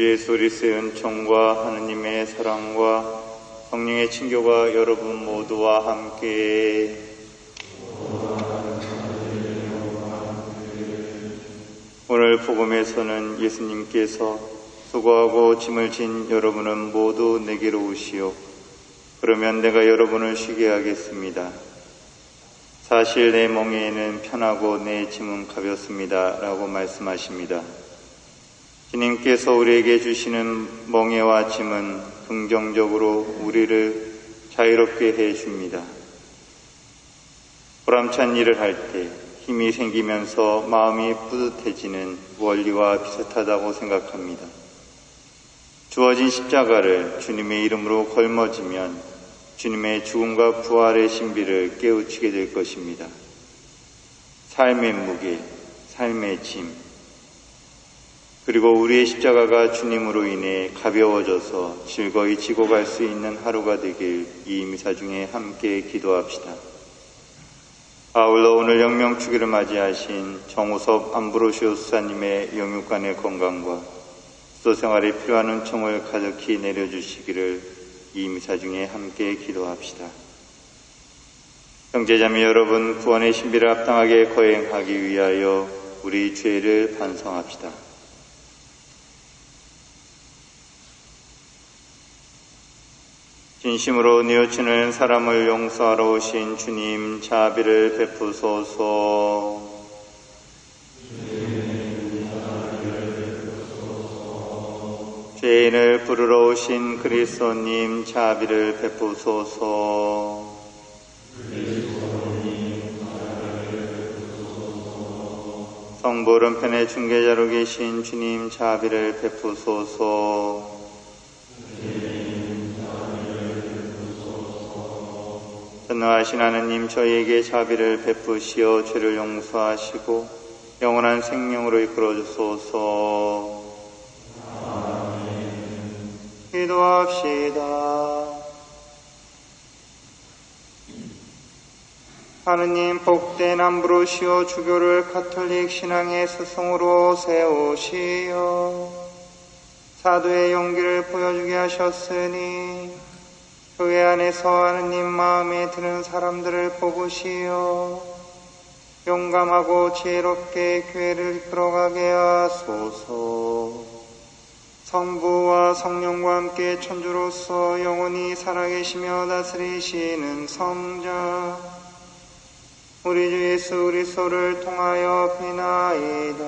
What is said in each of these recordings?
우리 주 예수 그리스도의 은총과 하느님의 사랑과 성령의 친교가 여러분 모두와 함께 오늘 복음에서는 예수님께서 수고하고 짐을 진 여러분은 모두 내게로 오시오. 그러면 내가 여러분을 쉬게 하겠습니다. 사실 내 멍에는 편하고 내 짐은 가볍습니다. 라고 말씀하십니다. 주님께서 우리에게 주시는 멍에와 짐은 긍정적으로 우리를 자유롭게 해 줍니다. 보람찬 일을 할 때 힘이 생기면서 마음이 뿌듯해지는 원리와 비슷하다고 생각합니다. 주어진 십자가를 주님의 이름으로 걸머지면 주님의 죽음과 부활의 신비를 깨우치게 될 것입니다. 삶의 무게, 삶의 짐, 그리고 우리의 십자가가 주님으로 인해 가벼워져서 즐거이 지고 갈 수 있는 하루가 되길 이 미사 중에 함께 기도합시다. 아울러 오늘 영명축일을 맞이하신 정우섭 암브로시오 수사님의 영육간의 건강과 수도생활에 필요한 은총을 가득히 내려주시기를 이 미사 중에 함께 기도합시다. 형제자매 여러분 구원의 신비를 합당하게 거행하기 위하여 우리 죄를 반성합시다. 진심으로 뉘우치는 사람을 용서하러 오신 주님 자비를 베푸소서. 죄인을 부르러 오신 그리스도님 자비를 베푸소서. 성부 오른편에 중계자로 계신 주님 자비를 베푸소서. 전능하신 하느님 저희에게 자비를 베푸시어 죄를 용서하시고 영원한 생명으로 이끌어 주소서. 기도합시다. 하느님 복된 암브로시오 주교를 가톨릭 신앙의 스승으로 세우시어 사도의 용기를 보여주게 하셨으니 교회 안에서 하느님 마음에 드는 사람들을 뽑으시어 용감하고 지혜롭게 교회를 이끌어가게 하소서. 성부와 성령과 함께 천주로서 영원히 살아계시며 다스리시는 성자 우리 주 예수 그리스도를 통하여 비나이다.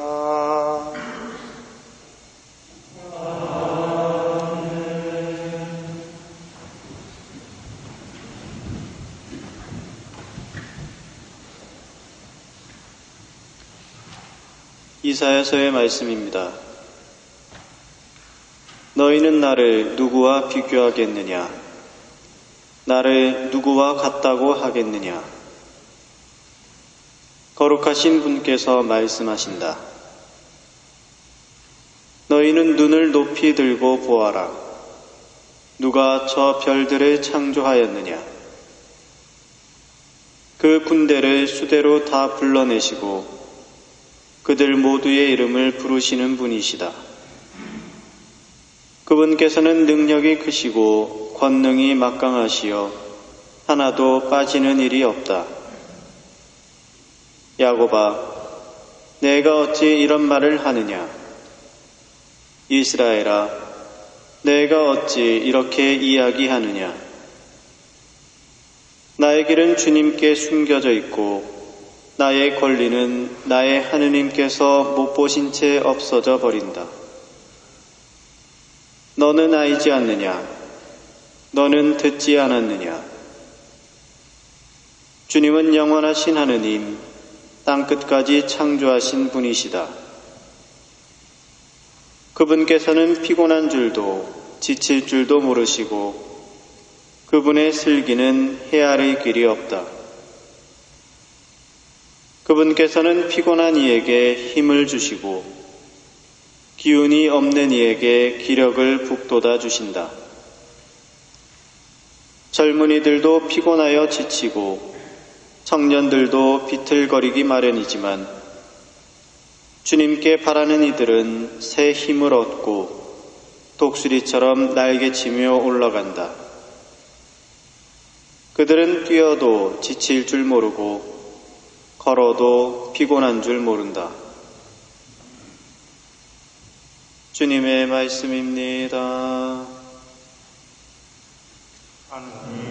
이사야서의 말씀입니다. 너희는 나를 누구와 비교하겠느냐? 나를 누구와 같다고 하겠느냐? 거룩하신 분께서 말씀하신다. 너희는 눈을 높이 들고 보아라. 누가 저 별들을 창조하였느냐? 그 군대를 수대로 다 불러내시고 그들 모두의 이름을 부르시는 분이시다. 그분께서는 능력이 크시고 권능이 막강하시어 하나도 빠지는 일이 없다. 야고바, 내가 어찌 이런 말을 하느냐? 이스라엘아, 내가 어찌 이렇게 이야기하느냐? 나의 길은 주님께 숨겨져 있고 나의 권리는 나의 하느님께서 못 보신 채 없어져 버린다. 너는 알지 않느냐? 너는 듣지 않았느냐? 주님은 영원하신 하느님, 땅 끝까지 창조하신 분이시다. 그분께서는 피곤한 줄도 지칠 줄도 모르시고 그분의 슬기는 헤아릴 길이 없다. 그분께서는 피곤한 이에게 힘을 주시고 기운이 없는 이에게 기력을 북돋아 주신다. 젊은이들도 피곤하여 지치고 청년들도 비틀거리기 마련이지만 주님께 바라는 이들은 새 힘을 얻고 독수리처럼 날개치며 올라간다. 그들은 뛰어도 지칠 줄 모르고 걸어도 피곤한 줄 모른다. 주님의 말씀입니다. 하나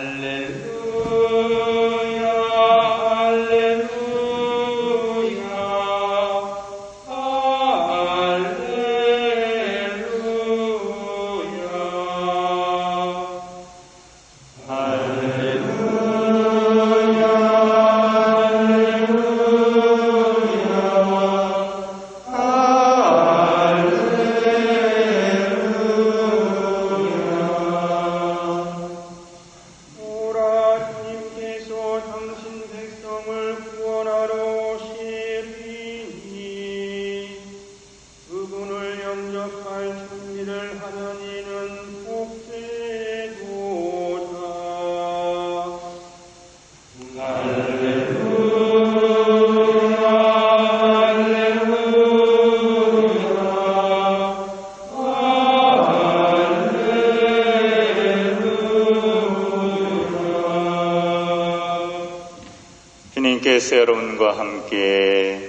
할 주님께서 여러분과 함께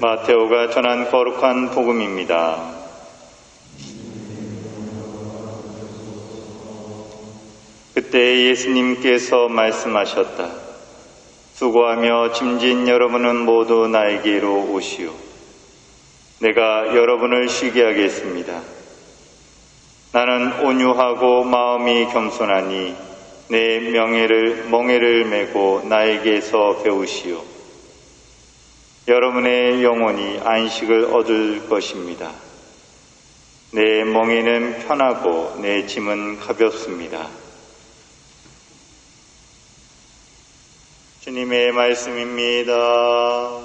마테오가 전한 거룩한 복음입니다. 그때 예수님께서 말씀하셨다. 수고하며 짐진 여러분은 모두 나에게로 오시오. 내가 여러분을 쉬게 하겠습니다. 나는 온유하고 마음이 겸손하니 내 명예를 멍에를 메고 나에게서 배우시오. 여러분의 영혼이 안식을 얻을 것입니다. 내 멍에는 편하고 내 짐은 가볍습니다. 주님의 말씀입니다.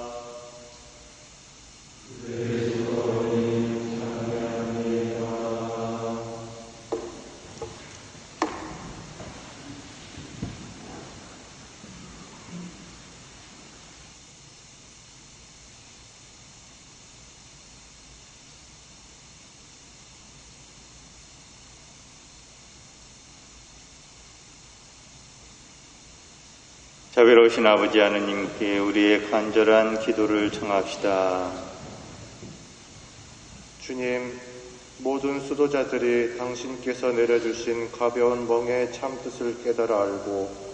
자비로우신 아버지 하느님께 우리의 간절한 기도를 청합시다. 주님, 모든 수도자들이 당신께서 내려주신 가벼운 멍의 참뜻을 깨달아 알고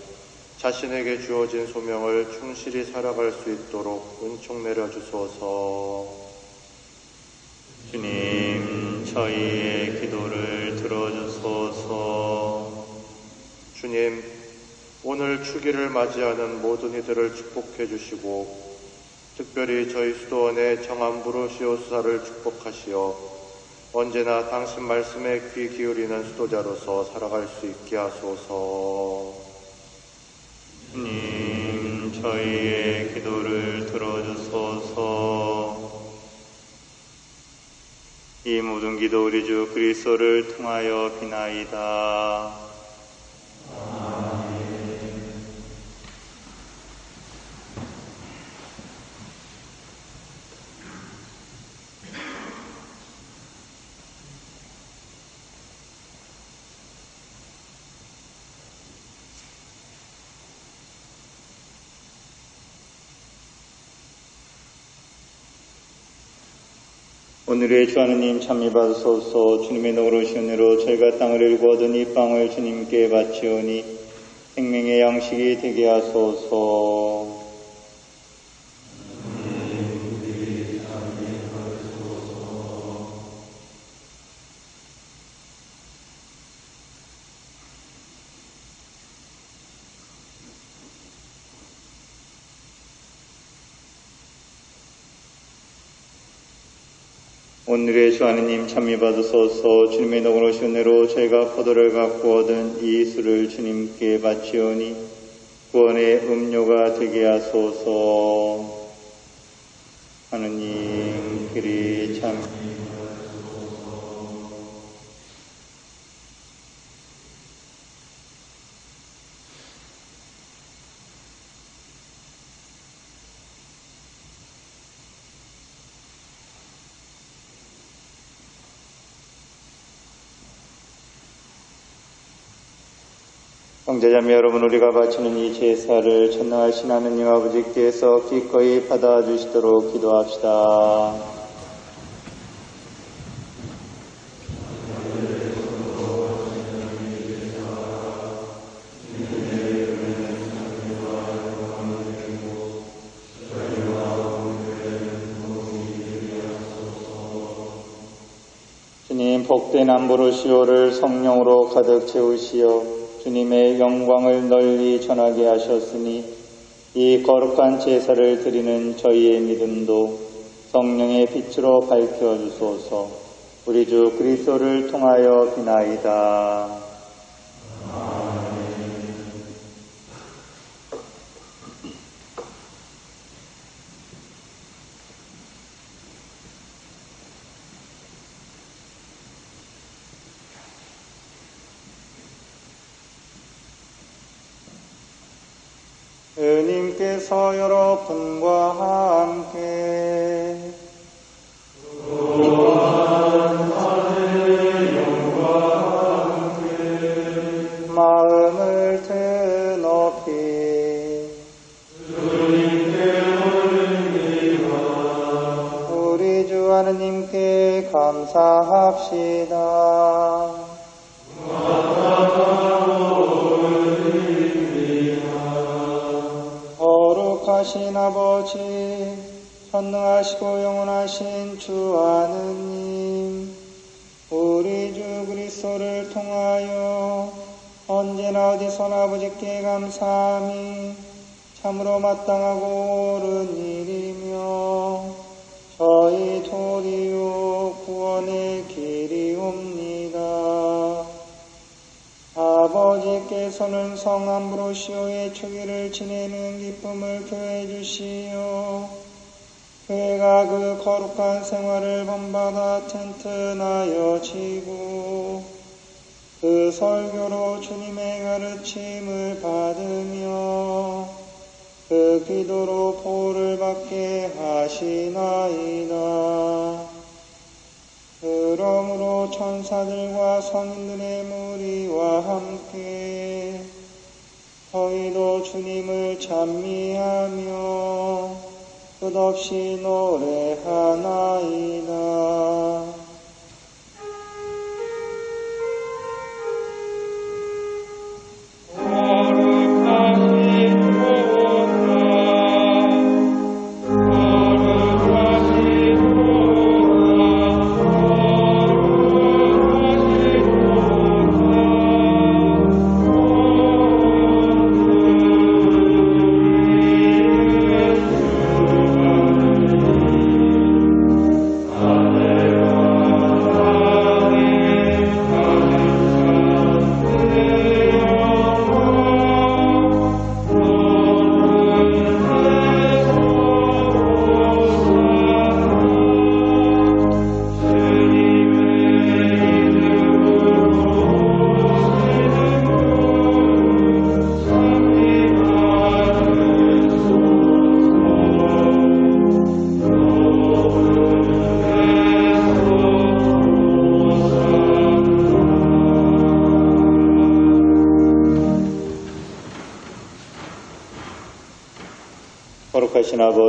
자신에게 주어진 소명을 충실히 살아갈 수 있도록 은총 내려주소서. 주님, 저희 추기를 맞이하는 모든 이들을 축복해 주시고, 특별히 저희 수도원의 정암브로시오 수사를 축복하시어 언제나 당신 말씀에 귀 기울이는 수도자로서 살아갈 수 있게 하소서. 주님, 저희의 기도를 들어주소서. 이 모든 기도 우리 주 그리스도를 통하여 비나이다. 오늘의 주 하느님 참미 받으소서. 주님의 노로신 으로 저희가 땅을 일고 얻은 이 빵을 주님께 바치오니 생명의 양식이 되게 하소서 오늘의 주 하느님 참미 받으소서. 주님의 노로신 으로 저희가 포도를 갖고 얻은 이 술을 주님께 바치오니 구원의 음료가 되게 하소서. 하느님 그리 참 형제자매 여러분 우리가 바치는 이 제사를 전능하신 하느님 아버지께서 기꺼이 받아주시도록 기도합시다. 주님 복된 안부르시오를 성령으로 가득 채우시어 주님의 영광을 널리 전하게 하셨으니 이 거룩한 제사를 드리는 저희의 믿음도 성령의 빛으로 밝혀 주소서. 우리 주 그리스도를 통하여 비나이다. 주님께서 여러분과 함께 마음을 드높이 우리 주 하느님께 감사합시다. 거룩하신 아버지, 전능하시고 영원하신 주 하느님, 우리 주 그리스도를 통하여 언제나 어디서나 아버지께 감사함이 참으로 마땅하고 옳은 일이며 저희 도리요 아버지께서는 성암브로시오의 축일을 지내는 기쁨을 교해 주시어 교회가 그 거룩한 생활을 본받아 튼튼하여 지고 그 설교로 주님의 가르침을 받으며 그 기도로 보호를 받게 하시나이다. 그러므로 천사들과 성인들의 무리와 함께 저희도 주님을 찬미하며 끝없이 노래하나이다.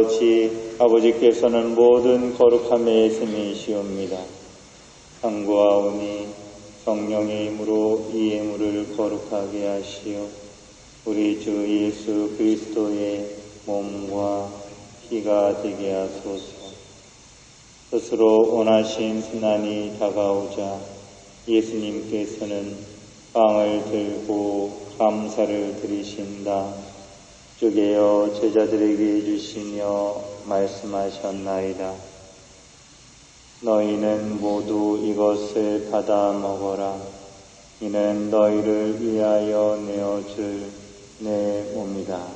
아버지, 아버지께서는 모든 거룩함의 스님이시옵니다. 상고하오니 성령의 힘으로 이 예물을 거룩하게 하시어 우리 주 예수 그리스도의 몸과 피가 되게 하소서. 스스로 원하신 순환이 다가오자 예수님께서는 빵을 들고 감사를 드리신다. 쪼개어 제자들에게 주시며 말씀하셨나이다. 너희는 모두 이것을 받아 먹어라. 이는 너희를 위하여 내어줄 내 몸이다.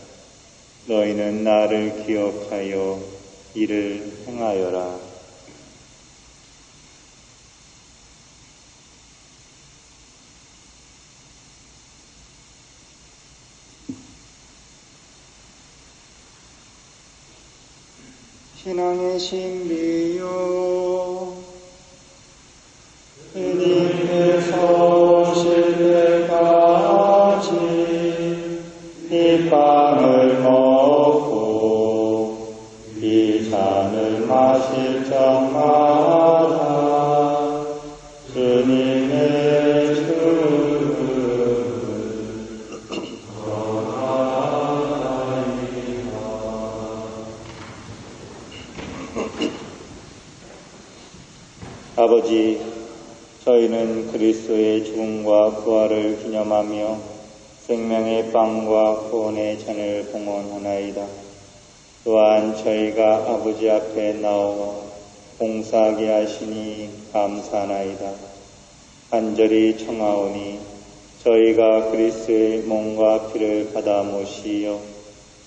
너희는 나를 기억하여 이를 행하여라. 신앙의 신비요 아버지, 저희는 그리스도의 죽음과 부활을 기념하며 생명의 빵과 구원의 잔을 봉헌하나이다. 또한 저희가 아버지 앞에 나와 봉사하게 하시니 감사하나이다. 간절히 청하오니 저희가 그리스도의 몸과 피를 받아 모시어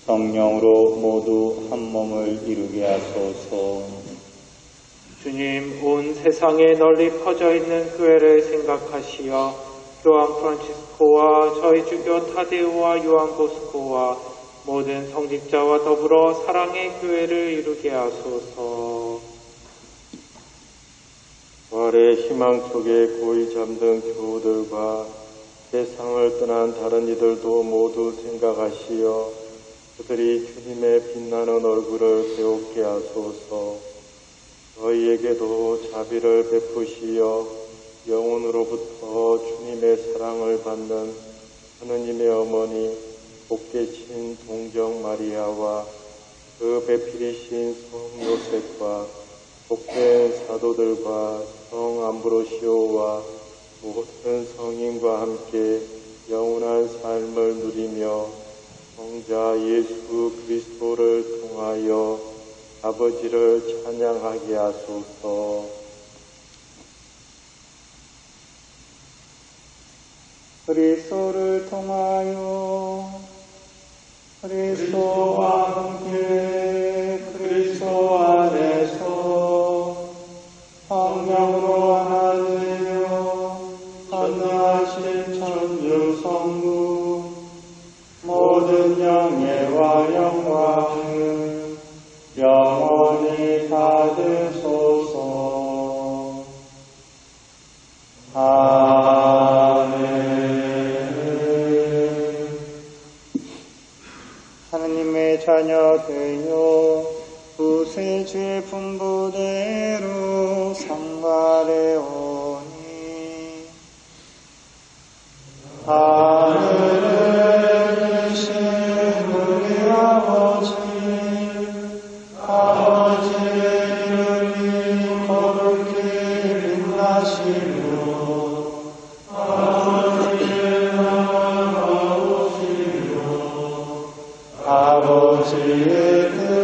성령으로 모두 한 몸을 이루게 하소서. 주님, 온 세상에 널리 퍼져 있는 교회를 생각하시어 교황 프란치스코와 저희 주교 타데우와 요한 보스코와 모든 성직자와 더불어 사랑의 교회를 이루게 하소서. 부활의 희망 속에 고이 잠든 교우들과 세상을 떠난 다른 이들도 모두 생각하시어 그들이 주님의 빛나는 얼굴을 배우게 하소서. 저희에게도 자비를 베푸시어 영혼으로부터 주님의 사랑을 받는 하느님의 어머니 복계신 동정 마리아와 그 배필이신 성 요셉과 복된 사도들과 성 암브로시오와 모든 성인과 함께 영원한 삶을 누리며 성자 예수 그리스도를 통하여 아버지를 찬양하게 하소서. 그리스도를 통하여 그리스도와 함께 성령 오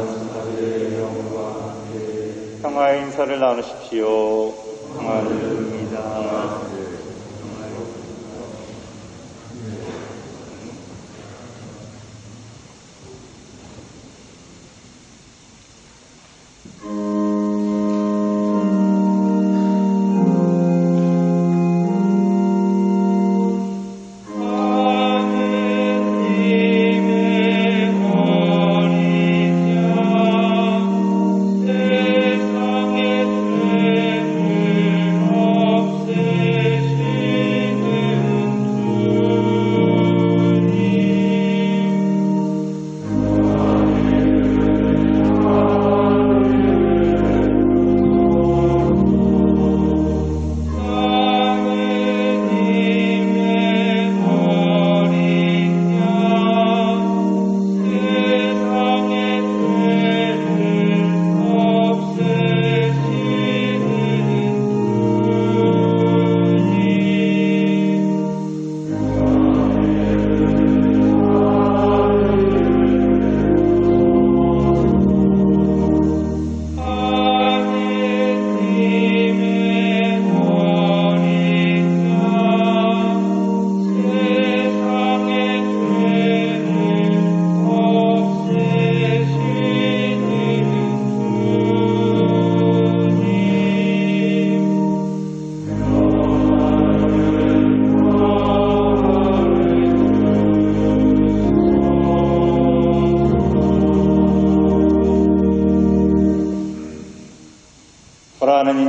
평화의 인사를 나누십시오. 평화를 줍니다.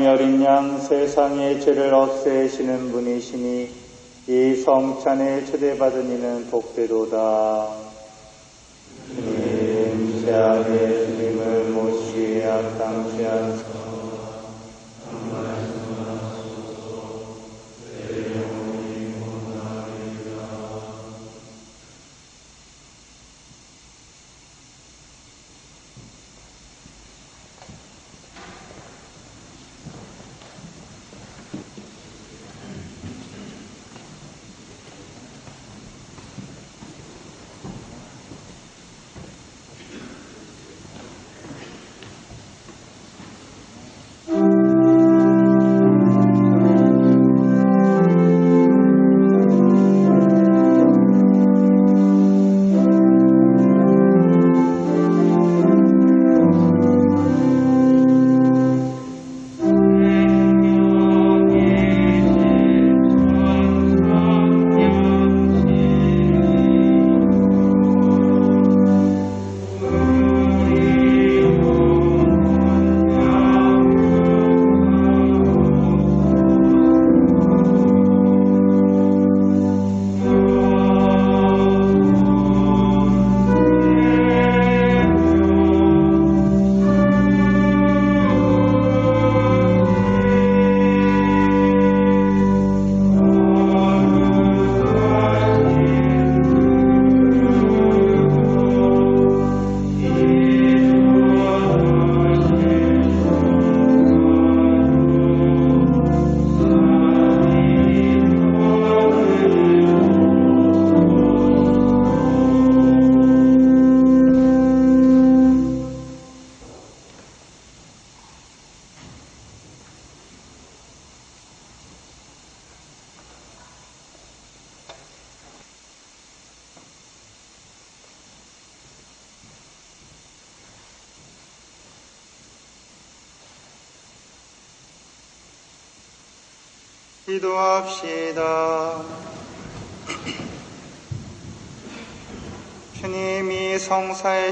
하느님의 어린 양 세상의 죄를 없애시는 분이시니 이 성찬에 초대받은 이는 복되도다. 주님, 제 앞에 주님을 모시기에. 기도합시다.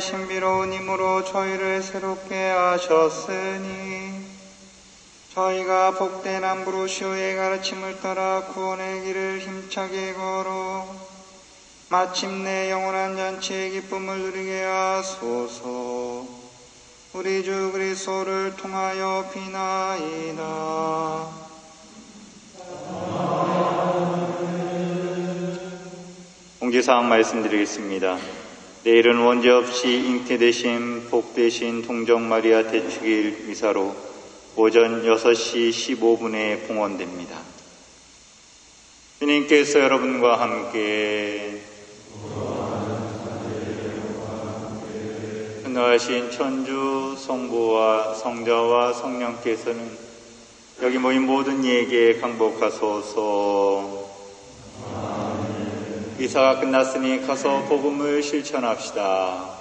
신비로운 힘으로 저희를 새롭게 하셨으니 저희가 복된 암브로시오의 가르침을 따라 구원의 길을 힘차게 걸어 마침내 영원한 잔치의 기쁨을 누리게 하소서 우리 주 그리스도를 통하여 비나이다. 공지사항 말씀드리겠습니다. 내일은 원죄 없이 잉태되신 복되신 동정 마리아 대축일 미사로 오전 6시 15분에 봉헌됩니다. 주님께서 여러분과 함께 은하신 천주 성부와 성자와 성령께서는 여기 모인 모든 이에게 강복하소서 이사가 끝났으니 가서 복음을 실천합시다.